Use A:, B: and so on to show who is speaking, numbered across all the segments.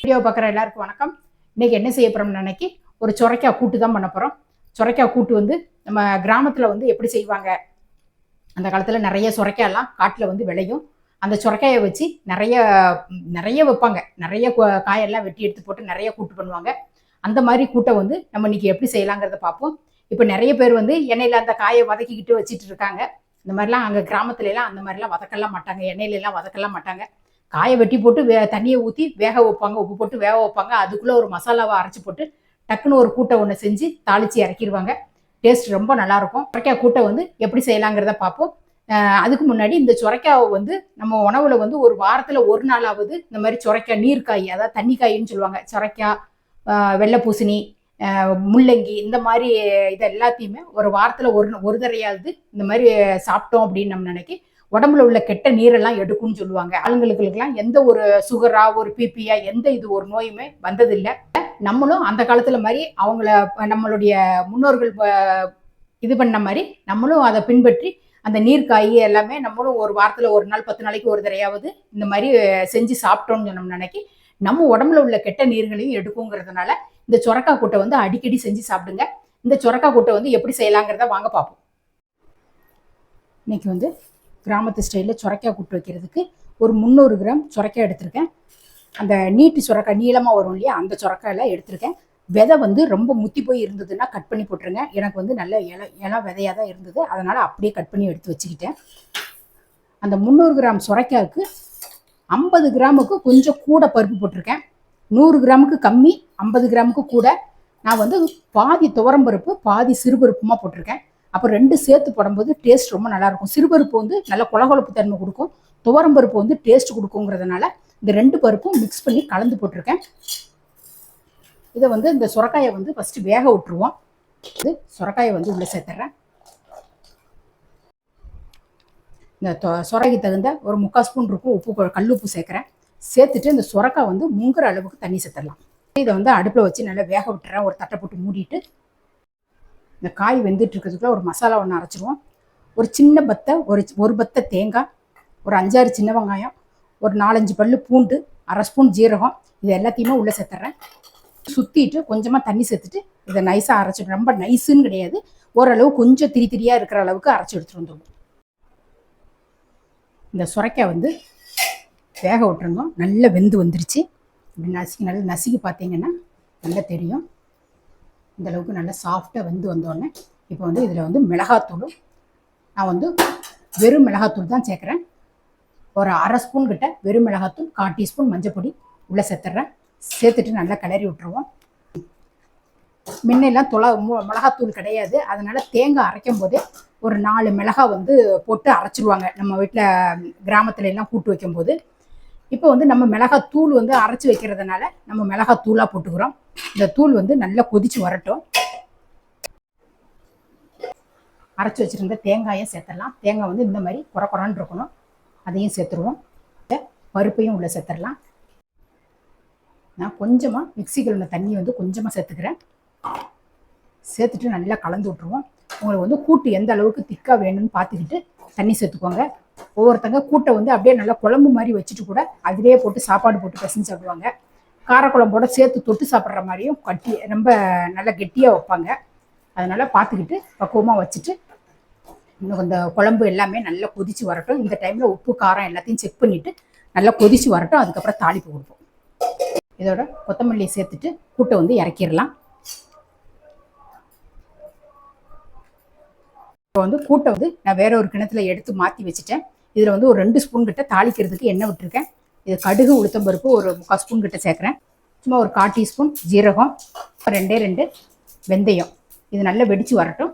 A: Video பார்க்குற எல்லாருக்கும் வணக்கம். இன்றைக்கி என்ன செய்ய போகிறோம்னு நினைக்கி ஒரு சுரைக்காய் கூட்டு தான் பண்ண போகிறோம் சுரைக்காய் கூட்டு வந்து நம்ம கிராமத்தில் வந்து எப்படி செய்வாங்க? அந்த காலத்தில் நிறைய சுரைக்காயெல்லாம் காட்டில் வந்து விளையும். அந்த சுரைக்காயை வச்சு நிறைய நிறைய வைப்பாங்க. நிறைய காயெல்லாம் வெட்டி எடுத்து போட்டு நிறைய கூட்டு பண்ணுவாங்க. அந்த மாதிரி கூட்டை வந்து நம்ம இன்றைக்கி எப்படி செய்யலாங்கிறத பார்ப்போம். இப்போ நிறைய பேர் வந்து எண்ணெயில் அந்த காயை வதக்கிக்கிட்டு வச்சிட்டு இருக்காங்க. இந்த மாதிரிலாம் அங்கே கிராமத்துலலாம் அந்த மாதிரிலாம் வதக்கலாம் மாட்டாங்க. எண்ணெயிலலாம் வதக்கலாம் மாட்டாங்க. காயை வெட்டி போட்டு வே தண்ணியை ஊற்றி வேக வைப்பாங்க. உப்பு போட்டு வேக வைப்பாங்க. அதுக்குள்ளே ஒரு மசாலாவை அரைச்சி போட்டு டக்குன்னு ஒரு கூட்டை ஒன்று செஞ்சு தாளித்து இறக்கிடுவாங்க டேஸ்ட் ரொம்ப நல்லாயிருக்கும் சுரைக்காய் கூட்டை வந்து எப்படி செய்யலாங்கிறத பார்ப்போம். அதுக்கு முன்னாடி இந்த சுரைக்காவை வந்து நம்ம உணவில் வந்து ஒரு வாரத்தில் ஒரு நாளாவது இந்த மாதிரி சுரைக்காய் நீர்க்காய் அதாவது தண்ணி காயின்னு சொல்லுவாங்க. சுரைக்காய் வெள்ளை பூசணி முள்ளங்கி இந்த மாதிரி இது எல்லாத்தையுமே ஒரு வாரத்தில் ஒரு ஒரு தடையாவது இந்த மாதிரி சாப்பிட்டோம் அப்படின்னு நம்ம நினைக்கி உடம்புல உள்ள கெட்ட நீரெல்லாம் எடுக்கும்னு சொல்லுவாங்க. ஆளுங்களுக்குலாம் எந்த ஒரு சுகரா ஒரு பிபியா எந்த இது ஒரு நோயுமே வந்ததில்லை. நம்மளும் அந்த காலத்துல மாதிரி அவங்கள நம்மளுடைய முன்னோர்கள் இது பண்ண மாதிரி நம்மளும் அதை பின்பற்றி அந்த நீர் காய் எல்லாமே நம்மளும் ஒரு வாரத்துல ஒரு நாள் பத்து நாளைக்கு ஒரு தடையாவது இந்த மாதிரி செஞ்சு சாப்பிட்டோம்னு சொன்னோம் நினைக்கி நம்ம உடம்புல உள்ள கெட்ட நீர்களையும் எடுக்குங்கிறதுனால இந்த சுரக்காய் கூட்டை வந்து அடிக்கடி செஞ்சு சாப்பிடுங்க. இந்த சுரக்காய் கூட்டை வந்து எப்படி செய்யலாங்கிறத வாங்க பார்ப்போம் இன்னைக்கு வந்து கிராமத்து ஸ்டைலில் சுரைக்காய் கூட்டு வைக்கிறதுக்கு ஒரு முந்நூறு கிராம் சுரைக்காய் எடுத்திருக்கேன். அந்த நீட்டு சுரக்காய் நீளமாக வரும் இல்லையா? அந்த சுரக்காயெல்லாம் எடுத்திருக்கேன். விதை வந்து ரொம்ப முத்தி போய் இருந்ததுன்னா கட் பண்ணி போட்டுருங்க. எனக்கு வந்து நல்ல இல இலை விதையாக தான் இருந்தது. அதனால் அப்படியே கட் பண்ணி எடுத்து வச்சுக்கிட்டேன். அந்த முந்நூறு கிராம் சுரைக்காய்க்கு ஐம்பது கிராமுக்கு கொஞ்சம் கூட பருப்பு போட்டிருக்கேன். நூறு கிராமுக்கு கம்மி ஐம்பது கிராமுக்கு கூட. நான் வந்து பாதி துவரம் பருப்பு பாதி சிறுபருப்புமா போட்டிருக்கேன். அப்போ ரெண்டு சேர்த்து போடும்போது டேஸ்ட் ரொம்ப நல்லா இருக்கும் சிறுபருப்பு வந்து நல்ல கொலகொலப்பு தன்மை கொடுக்கும். துவரம் பருப்பு வந்து டேஸ்ட் கொடுக்குங்கிறதுனால இந்த ரெண்டு பருப்பும் மிக்ஸ் பண்ணி கலந்து போட்டிருக்கேன். இதை வந்து இந்த சுரக்காயை வந்து ஃபஸ்ட்டு வேக விட்டுருவோம். இது சுரக்காயை வந்து உள்ளே சேர்த்துறேன். இந்த தொ- தகுந்த ஒரு முக்கால் ஸ்பூன் இருக்கும் உப்பு கல் உப்பு சேர்க்குறேன். சேர்த்துட்டு இந்த சுரக்காய் வந்து முங்குற அளவுக்கு தண்ணி சேர்த்துடலாம். இதை வந்து அடுப்பில் வச்சு நல்லா வேக விட்டுறேன். ஒரு தட்டை போட்டு மூடிட்டு இந்த காய் வெந்துட்டு இருக்கிறதுக்குள்ள ஒரு மசாலா ஒன்று அரைச்சிடுவோம் ஒரு சின்ன பத்தை ஒரு ஒரு பத்தை தேங்காய் ஒரு அஞ்சாறு சின்ன வெங்காயம் ஒரு நாலஞ்சு பல் பூண்டு அரை ஸ்பூன் ஜீரகம் இது எல்லாத்தையுமே உள்ளே சேர்த்துறேன். சுற்றிட்டு கொஞ்சமாக தண்ணி சேர்த்துட்டு இதை நைஸாக அரைச்சிடும் ரொம்ப நைஸுன்னு கிடையாது. ஓரளவு கொஞ்சம் திரி திரியாக இருக்கிற அளவுக்கு அரைச்சி எடுத்துகிட்டு வந்துடுவோம் இந்த சுரைக்காய் வந்து வேக விட்டுருந்தோம் நல்லா வெந்து வந்துருச்சு. இப்படி நசுக்கி நல்லா நசுக்கி பார்த்தீங்கன்னா நல்லா தெரியும். இந்தளவுக்கு நல்லா சாஃப்டாக வந்து வந்தோடனே இப்போ வந்து இதில் வந்து மிளகாத்தூளும் நான் வந்து வெறும் மிளகாத்தூள் தான் சேர்க்குறேன். ஒரு அரை ஸ்பூன் கிட்ட வெறும் மிளகாத்தூள் கால் டீஸ்பூன் மஞ்சப்பொடி உள்ளே சேர்த்துட்றேன். சேர்த்துட்டு நல்லா கிளறி விட்டுருவோம். முன்னெல்லாம் துளா மு- மிளகாத்தூள் கிடையாது. அதனால் தேங்காய் அரைக்கும் போதே ஒரு நாலு மிளகாய் வந்து போட்டு அரைச்சிருவாங்க. நம்ம வீட்டில் கிராமத்துல எல்லாம் கூட்டு வைக்கும்போது இப்போ வந்து நம்ம மிளகாய் தூள் வந்து அரைச்சி வைக்கிறதுனால நம்ம மிளகாய் தூளாக போட்டுக்கிறோம். இந்த தூள் வந்து நல்லா கொதிச்சு வரட்டும். அரைச்சி வச்சிருந்த தேங்காயை சேர்த்துடலாம். தேங்காய் வந்து இந்த மாதிரி குறை குறான்னு இருக்கணும். அதையும் சேர்த்துருவோம். பருப்பையும் உள்ள சேர்த்துடலாம். நான் கொஞ்சமாக மிக்ஸி உள்ள தண்ணி வந்து கொஞ்சமாக சேர்த்துக்கிறேன். சேர்த்துட்டு நல்லா கலந்து விட்ருவோம் உங்களுக்கு வந்து கூட்டு எந்த அளவுக்கு திக்காக வேணும்னு பார்த்துக்கிட்டு தண்ணி சேர்த்துக்கோங்க. ஒவ்வொருத்தங்க கூட்டை வந்து அப்படியே நல்லா குழம்பு மாதிரி வச்சுட்டு கூட அதிலே போட்டு சாப்பாடு போட்டு பிசைஞ்சு சாப்பிடுவாங்க. காரக்குழம்போட சேர்த்து தொட்டு சாப்பிட்ற மாதிரியும் கட்டி ரொம்ப நல்லா கெட்டியாக வைப்பாங்க. அதனால் பார்த்துக்கிட்டு பக்குவமாக வச்சுட்டு இன்னும் இந்த குழம்பு எல்லாமே நல்லா கொதிச்சு வரட்டும். இந்த டைமில் உப்பு காரம் எல்லாத்தையும் செக் பண்ணிவிட்டு நல்லா கொதிச்சு வரட்டும். அதுக்கப்புறம் தாளிப்பு கொடுப்போம். இதோட கொத்தமல்லி சேர்த்துட்டு கூட்டை வந்து இறக்கிடலாம். இப்போ வந்து கூட்டை வந்து நான் வேற ஒரு கிணத்துல எடுத்து மாற்றி வச்சுட்டேன். இதில் வந்து ஒரு ரெண்டு ஸ்பூன் கிட்ட தாளிக்கிறதுக்கு எண்ணெய் விட்டுருக்கேன். இது கடுகு உளுத்தம்பருப்பு ஒரு முக்கால் ஸ்பூன் கிட்ட சேர்க்குறேன். சும்மா ஒரு கால் டீஸ்பூன் ஜீரகம் ரெண்டே ரெண்டு வெந்தயம். இது நல்லா வெடித்து வரட்டும்.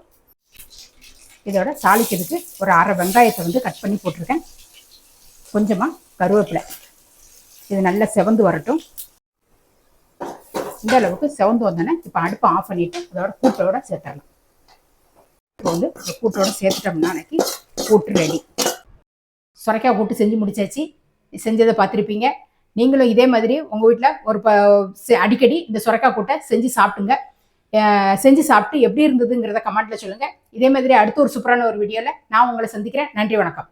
A: இதோட தாளிக்கிறதுக்கு ஒரு அரை வெங்காயத்தை வந்து கட் பண்ணி போட்டிருக்கேன். கொஞ்சமாக கருவேப்பிலை. இது நல்லா செவந்து வரட்டும். இந்த அளவுக்கு செவந்து வந்தோடனே இப்போ அடுப்பை ஆஃப் பண்ணிவிட்டு அதோட கூட்டோட சேர்த்துடலாம். இப்போ வந்து கூட்டோட சேர்த்துட்டோம்னா அன்னைக்கு கூட்டு ரெடி சுரைக்காய் கூட்டு செஞ்சு முடிச்சாச்சு. செஞ்சதை பார்த்துருப்பீங்க. நீங்களும் இதே மாதிரி உங்கள் வீட்டில் ஒரு ப செ- அடிக்கடி இந்த சுரக்காய் கூட்டை செஞ்சு சாப்பிட்டுங்க செஞ்சு சாப்பிட்டு எப்படி இருந்ததுங்கிறத கமெண்ட்டில் சொல்லுங்கள் இதே மாதிரி அடுத்து ஒரு சூப்பரான ஒரு வீடியோவில் நான் உங்களை சந்திக்கிறேன். நன்றி வணக்கம்.